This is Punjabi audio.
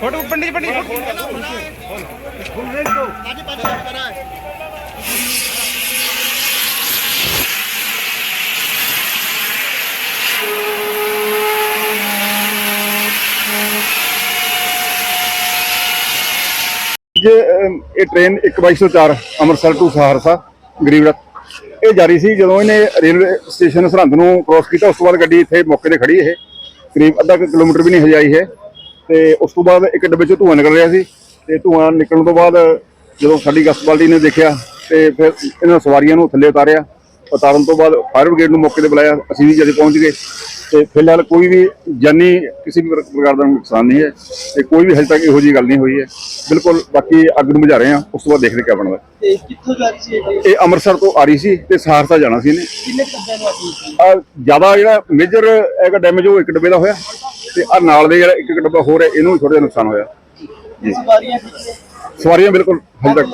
ਫੋਟੋ ਪੰਡੀ ਪੰਡੀ ਜੇ ਅਮ, ਇਹ ਟ੍ਰੇਨ 1204 ਅੰਮ੍ਰਿਤਸਰ ਟੂ ਸਹਾਰਸਾ ਗਰੀਬ ਰਥ। ਇਹ ਜਾਰੀ ਸੀ ਜਦੋਂ ਇਹਨੇ ਰੇਲਵੇ ਸਟੇਸ਼ਨ ਸਰਹੰਦ ਨੂੰ ਕ੍ਰੋਸ ਕੀਤਾ ਉਸ ਤੋਂ ਬਾਅਦ ਗੱਡੀ ਇੱਥੇ ਮੌਕੇ ਤੇ ਖੜੀ ਇਹ। ਕਰੀਬ ਅੱਧਾ ਕੁ ਕਿਲੋਮੀਟਰ ਵੀ ਨਹੀਂ ਹਜਾਈ ਹੈ ਤੇ ਉਸ ਤੋਂ ਬਾਅਦ ਇੱਕ ਡੱਬੇ ਚੋਂ ਧੂੰਆਂ ਨਿਕਲ ਰਿਹਾ ਸੀ ਤੇ ਧੂੰਆਂ ਨਿਕਲਣ ਤੋਂ ਬਾਅਦ ਜਦੋਂ ਸਾਡੀ ਗਸਤ ਬਾਲਟੀ ਨੇ ਦੇਖਿਆ ਤੇ ਫਿਰ ਇਹਨਾਂ ਸਵਾਰੀਆਂ ਨੂੰ ਥੱਲੇ ਉਤਾਰਿਆ ਉਤਾਰਨ ਤੋਂ ਬਾਅਦ ਫਾਇਰ ਬ੍ਰਿਗੇਡ ਨੂੰ ਮੌਕੇ ਤੇ ਬੁਲਾਇਆ ਅਸੀਂ ਵੀ ਜਦ ਪਹੁੰਚ ਗਏ। ਤੇ ਫਿਲਹਾਲ ਕੋਈ ਵੀ ਜਾਨੀ ਕਿਸੇ ਵੀ ਪ੍ਰ- ਪ੍ਰਕਾਰ ਦਾ ਨੁਕਸਾਨ ਨਹੀਂ ਹੈ ਤੇ ਕੋਈ ਵੀ ਹਜੇ ਤੱਕ ਇਹੋ ਜਿਹੀ ਗੱਲ ਨਹੀਂ ਹੋਈ ਹੈ। ਬਿਲਕੁਲ ਬਾਕੀ ਅੱਗ ਨੂੰ ਬੁਝਾ ਰਹੇ ਆ ਉਸ ਤੋਂ ਬਾਅਦ ਦੇਖਦੇ ਕਿਆ ਬਣਦਾ। ਤੇ ਕਿੱਥੋਂ ਜਾ ਰਹੀ ਸੀ ਇਹ ਇਹ ਅੰਮ੍ਰਿਤਸਰ ਤੋਂ ਆ ਰਹੀ ਸੀ ਤੇ ਸਹਾਰਸਾ ਜਾਣਾ ਸੀ ਇਹਨੇ। ਕਿੰਨੇ ਨੂੰ ਜ਼ਿਆਦਾ ਜਿਹੜਾ ਮੇਜਰ ਹੈਗਾ ਡੈਮੇਜ ਉਹ ਇੱਕ ਡੱਬੇ ਦਾ ਹੋਇਆ। ਤੇ ਆ ਨਾਲ ਦੇ ਜਿਹੜਾ ਇੱਕ ਇੱਕ ਡੱਬਾ ਹੋਰ ਹੈ ਇਹਨੂੰ ਵੀ ਥੋੜਾ ਜਿਹਾ ਨੁਕਸਾਨ ਹੋਇਆ। ਸਵਾਰੀਆਂ ਠੀਕ ਨੇ? ਸਵਾਰੀਆਂ ਬਿਲਕੁਲ ਹਜੇ ਤੱਕ